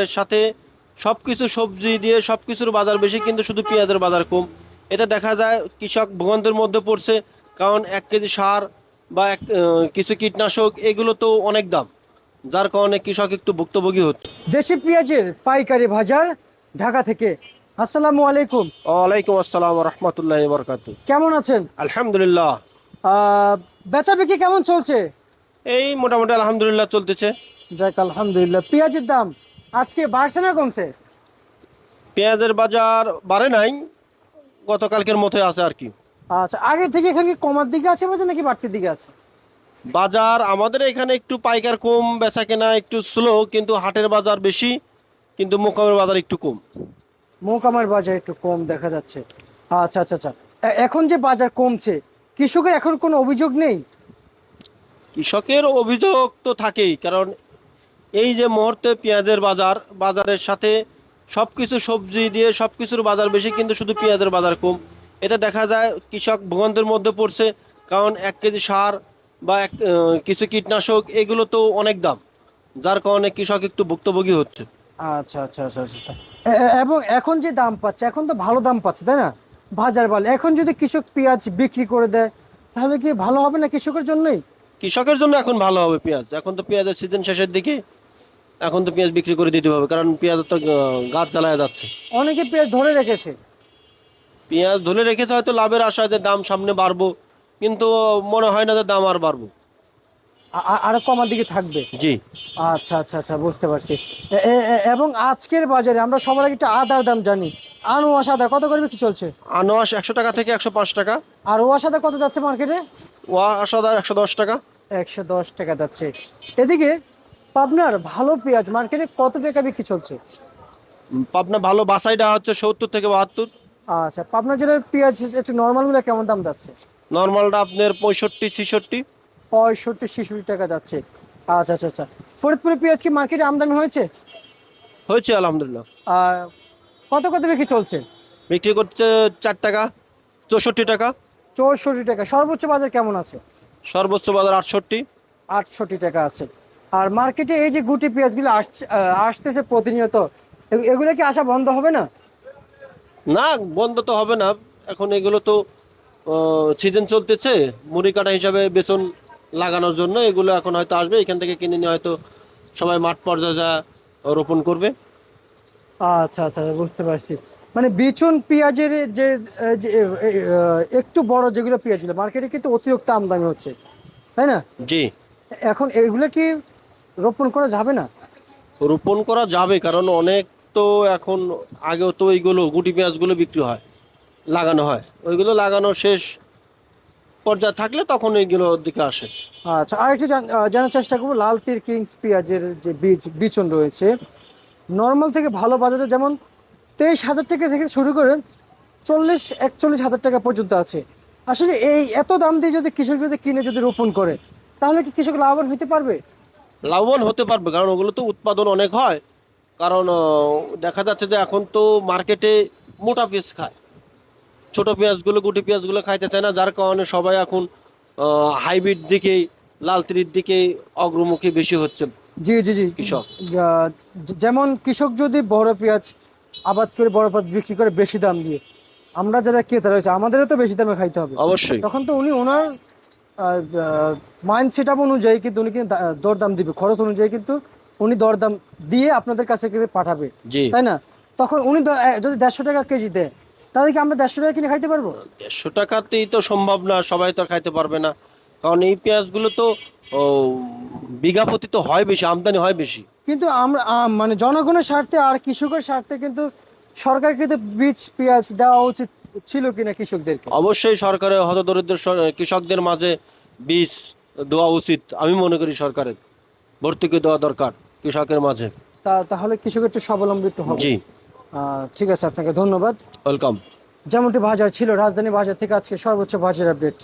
এর সাথে সব কিছু সবজি দিয়ে সব কিছুর বাজার বেশি কিন্তু শুধু পেঁয়াজের বাজার কম। এতে দেখা যায় কৃষক ভোগান্তের মধ্যে পড়ছে কারণ এক কেজি সার বা এক কিছু কীটনাশক এগুলো তো অনেক দাম। যার কারণে কৃষক একটু ভুক্তভোগী হচ্ছে। দেশি পেঁয়াজের পাইকারি বাজার ঢাকা থেকে। আসসালামু আলাইকুম। ওয়ালাইকুম আসসালাম রহমতুল্লাহ বরকাত কেমন আছেন? আলহামদুলিল্লাহ। আহ, বেচা বিক্রি কেমন চলছে? এই মোটামুটি আলহামদুলিল্লাহ চলতেছে। যাক আলহামদুলিল্লাহ। পেঁয়াজের দাম আজকে বাড়ছে না কমছে? পেঁয়াজের বাজার বাড়ে নাই গতকালকের মতো আছে আর কি। আচ্ছা আগে থেকে এখানে কি কমার দিকে আছে বাজার নাকি বাড়তির দিকে আছে? বাজার আমাদের এখানে একটু পাইকার কম বেচা কেনা একটু স্লো কিন্তু হাটের বাজার বেশি কিন্তু মোকামের বাজার একটু কম। মোকামের বাজার একটু কম দেখা যাচ্ছে। আচ্ছা আচ্ছা আচ্ছা। এখন যে বাজার কমছে কৃষকের এখন কোনো অভিযোগ নেই? কৃষকের অভিযোগ তো থাকেই কারণ এই যে মুহূর্তে পেঁয়াজের বাজার বাজারের সাথে সব কিছু সবজি দিয়ে সব কিছুর বাজার বেশি কিন্তু শুধু পেঁয়াজের বাজার কম। এতে দেখা যায় কৃষক ভোগান্তের মধ্যে পড়ছে কারণ এক কেজি সার বা এক কিছু কীটনাশক এগুলো তো অনেক দাম যার কারণে কৃষক একটু ভুক্তভোগী হচ্ছে। আচ্ছা আচ্ছা আচ্ছা আচ্ছা আচ্ছা। এবং এখন যে দাম পাচ্ছে এখন তো ভালো দাম পাচ্ছে তাই না? বাজার ভালো এখন যদি কৃষক পেঁয়াজ বিক্রি করে দেয় তাহলে কি ভালো হবে না কৃষকের জন্যই? কৃষকের জন্য এখন ভালো হবে পেঁয়াজ। এখন তো পেঁয়াজের সিজন শেষের দিকে এখন তো পেঁয়াজ বিক্রি করে দিতে হবে কারণ পেঁয়াজ তো গাছ জ্বালায় যাচ্ছে। অনেকে পেঁয়াজ ধরে রেখেছে। পেঁয়াজ ধরে রেখেছে হয়তো লাভের আশায় যে দাম সামনে বাড়বো কিন্তু মনে হয় না যে দাম আর বাড়বো। আরও কমার দিকে থাকবে? জি। আচ্ছা আচ্ছা আচ্ছা বুঝতে পারছি। এবং আজকের বাজারে আমরা সবার আগে একটা আদার দাম জানি। আনোয়াশ আদা কত করে বিক্রি চলছে? আনোয়াশ একশো টাকা থেকে একশো পাঁচ টাকা। আর ওয়াশ আদা কত যাচ্ছে মার্কেটে ওয়া আসাদা একশো দশ টাকা। একশো দশ টাকা যাচ্ছে। এদিকে পাবনার ভালো পেঁয়াজ মার্কেটে কত টাকা বিক্রি চলছে? পাবনা ভালো বাসাইটা হচ্ছে সত্তর থেকে বাহাত্তর। আচ্ছা পাবনা জেলার পেঁয়াজ একটু নর্মালগুলো কেমন দাম যাচ্ছে? নর্মালটা আপনার পঁয়ষট্টি ছিষট্টি। পঁয়ষট্টি ছেষট্টি টাকা যাচ্ছে। আচ্ছা আচ্ছা আচ্ছা। ফরিদপুরে পেঁয়াজ কি মার্কেটে আমদানি হয়েছে? হয়েছে আলহামদুলিল্লাহ। আর কত কত বিক্রি চলছে? বিক্রি করছে চার টাকা চৌষট্টি টাকা। চৌষট্টি টাকা। সর্বোচ্চ বাজার কেমন আছে? সর্বোচ্চ বাজার আটষট্টি। আটষট্টি টাকা আছে। আর মার্কেটে এই যে গুটি পেঁয়াজগুলো আসছে আসতেছে প্রতিনিয়ত এগুলো কি আসা বন্ধ হবে না? না বন্ধ তো হবে না। এখন এগুলো তো সিজন চলতেছে। মুড়ি কাটা হিসাবে বেসন লাগানোর জন্য এগুলো এখন হয়তো আসবে। এখান থেকে কিনে নিয়ে হয়তো সবাই মাঠ পর্যায়ে যা রোপণ করবে। আচ্ছা আচ্ছা বুঝতে পারছি। মানে বিচুন পেঁয়াজের যে একটু বড় যেগুলো পেঁয়াজগুলো মার্কেটে কিন্তু অতিরিক্ত আমদানি হচ্ছে তাই না? জি। এখন এগুলো কি রোপণ করা যাবে না? রোপণ করা যাবে কারণ অনেক তো এখন আগেও তো এইগুলো গুটি পেঁয়াজগুলো বিক্রি হয় লাগানো হয়। ওইগুলো লাগানো শেষ পর্যায়ে থাকলে তখন এইগুলোর দিকে আসে। আচ্ছা আর একটু জানার চেষ্টা করব লাল তীর কিংস পেঁয়াজের যে বীজ বিচন রয়েছে নর্মাল থেকে ভালো বাজারে যেমন তেইশ হাজার টাকা থেকে শুরু করে চল্লিশ একচল্লিশ হাজার টাকা পর্যন্ত আছে। আসলে এই এত দাম দিয়ে যদি কৃষক যদি কিনে যদি রোপণ করে তাহলে কি কৃষক লাভবান হতে পারবে? লাভবান হতে পারবে কারণ ওগুলো তো উৎপাদন অনেক হয়। কারণ দেখা যাচ্ছে যে এখন তো মার্কেটে মোটা পেঁয়াজ খায়। ছোট পেঁয়াজগুলো গুটি পেঁয়াজগুলো খাইতে চায় না যার কারণে সবাই এখন হাইব্রিড দিকেই লাল তীরের দিকে অগ্রমুখী বেশি হচ্ছে জি জি জি। কৃষক। যেমন কৃষক যদি বড় পেঁয়াজ আবাদ করে বড় পেঁয়াজ বিক্রি করে বেশি দাম দিয়ে আমরা যারা ক্রেতা রয়েছে আমাদেরও তো বেশি দামে খাইতে হবে। অবশ্যই। তখন তো উনি ওনার মাইন্ড সেট আপ অনুযায়ী কিন্তু উনি কিন্তু দরদাম দিবে খরচ অনুযায়ী কিন্তু উনি দরদাম দিয়ে আপনাদের কাছে কিন্তু পাঠাবে তাই না? তখন উনি যদি দেড়শো টাকা কেজি দেয় তাহলে কি আমরা দেড়শো টাকা কিনে খাইতে পারব? দেড়শো টাকাতেই তো সম্ভব না সবাই তো আর খাইতে পারবে না। কারণ এই পেঁয়াজগুলো তো বিঘা প্রতি তো হয় বেশি আমদানি হয় বেশি। কিন্তু আমরা মানে জনগণের স্বার্থে আর কৃষকের স্বার্থে কিন্তু সরকার কিন্তু বীজ পেঁয়াজ দেওয়া উচিত ছিল কিনা কৃষকদের অবশ্যই সরকারের হতদরিদ্র কৃষকদের মাঝে বীজ দেওয়া উচিত আমি মনে করি সরকারের। ভর্তুকি দেওয়া দরকার কৃষকের মাঝে। তা তাহলে কৃষকের একটু স্বাবলম্বিত হবে। জি। ঠিক আছে আপনাকে ধন্যবাদ। ওয়েলকাম। যেমনটি বাজার ছিল রাজধানী বাজার থেকে আজকে সর্বোচ্চ বাজার আপডেট।